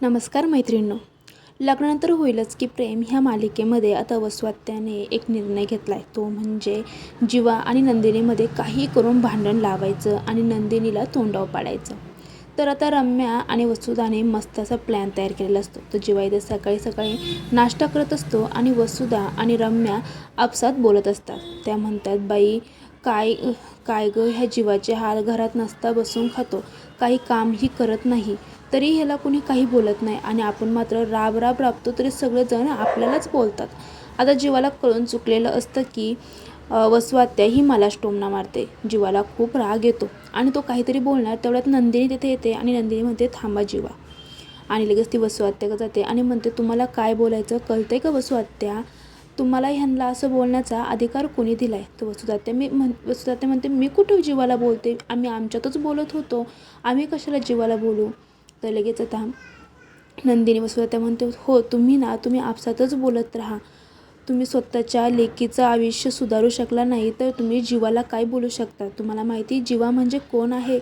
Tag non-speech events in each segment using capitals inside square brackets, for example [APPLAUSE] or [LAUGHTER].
नमस्कार मैत्रिणींनो. लग्नानंतर होईलच की प्रेम ह्या मालिकेमध्ये आता वसवात्याने एक निर्णय घेतला आहे तो म्हणजे जीवा आणि नंदिनीमध्ये काही करून भांडण लावायचं आणि नंदिनीला तोंडाव पाडायचं. तर आता रम्या आणि वसुधाने मस्त असा प्लॅन तयार केलेला असतो. तर जिवा इथे सकाळी सकाळी नाश्ता करत असतो आणि वसुधा आणि रम्या आपसात बोलत असतात. त्या म्हणतात बाई काय काय गं ह्या जीवाचे हाल घरात नसता बसून खातो. काही कामही करत नाही. तरी ह्याला कोणी काही बोलत नाही आणि आपण मात्र राब राब राबतो तरी सगळेजण आपल्यालाच बोलतात. आता जीवाला कळून चुकलेलं असतं की वसवात्या ही मलाच टोमणा मारते. जीवाला खूप राग येतो आणि तो काहीतरी बोलणार तेवढ्यात नंदिनी तिथे येते आणि नंदिनी म्हणते थांबा जीवा. आणि लगेच ती वसुआत्याकडे जाते आणि म्हणते तुम्हाला काय बोलायचं? कळतंय का वसुआत्या? तुम्हाला ह्यांना असं बोलण्याचा अधिकार कोणी दिला आहे तर वसुदात्या मी म्हण वसुदात्या म्हणते मी कुठं जीवाला बोलते? आम्ही आमच्यातच बोलत होतो. आम्ही कशाला जीवाला बोलू? तर लगेच आता नंदिनी वसुदात्या म्हणते हो तुम्ही ना तुम्ही आपसातच बोलत राहा. तुम्ही स्वतःच्या लेकीचं आयुष्य सुधारू शकला नाही तर तुम्ही जीवाला काय बोलू शकता? तुम्हाला माहिती जीवा म्हणजे कोण आहे?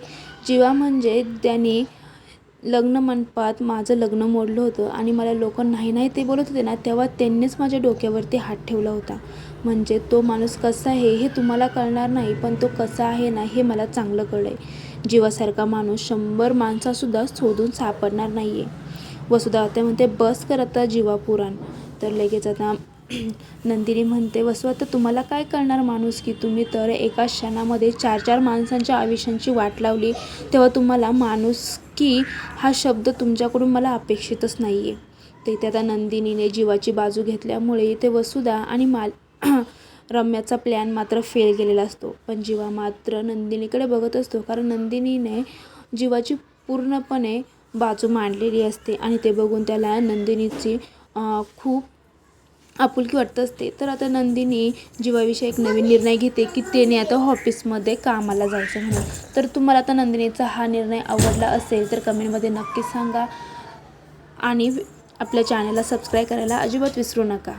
जीवा म्हणजे त्याने लग्न मंडपात माझं लग्न मोडलं होतं आणि मला लोक नाही नाही ते बोलत होते ना तेव्हा त्यांनीच माझ्या डोक्यावरती हात ठेवला होता. म्हणजे तो माणूस कसा आहे हे तुम्हाला कळणार नाही पण तो कसा आहे ना हे मला चांगलं कळलं आहे जीवासारखा माणूस शंभर माणसासुद्धा शोधून सापडणार नाही आहे वसुधा ते म्हणते बस कर आता जीवा पुराण तर लगेच आता [CLEARS THROAT] नंदिनी म्हणते वसू आता तुम्हाला काय करणार माणूस की? तुम्ही तर एका क्षणामध्ये चार चार माणसांच्या आयुष्यांची वाट लावली तेव्हा तुम्हाला माणूस की हा शब्द तुमच्याकडून मला अपेक्षितच नाही आहे तर आता नंदिनीने जीवाची बाजू घेतल्यामुळे इथे वसुधा आणि माल [CLEARS THROAT] रम्याचा प्लॅन मात्र फेल गेलेला असतो. पण जीवा मात्र नंदिनीकडे बघत असतो कारण नंदिनीने जीवाची पूर्णपणे बाजू मांडलेली असते आणि ते बघून त्याला नंदिनीची खूप आपुलकी वाटत असते. तर आता नंदिनी जीवाविषयी एक नवीन निर्णय घेते की त्याने आता ऑफिसमध्ये कामाला जायचं म्हणून. तर तुम्हाला आता नंदिनीचा हा निर्णय आवडला असेल तर कमेंटमध्ये नक्की सांगा. आणि आपल्या चॅनलला सबस्क्राईब करायला अजिबात विसरू नका.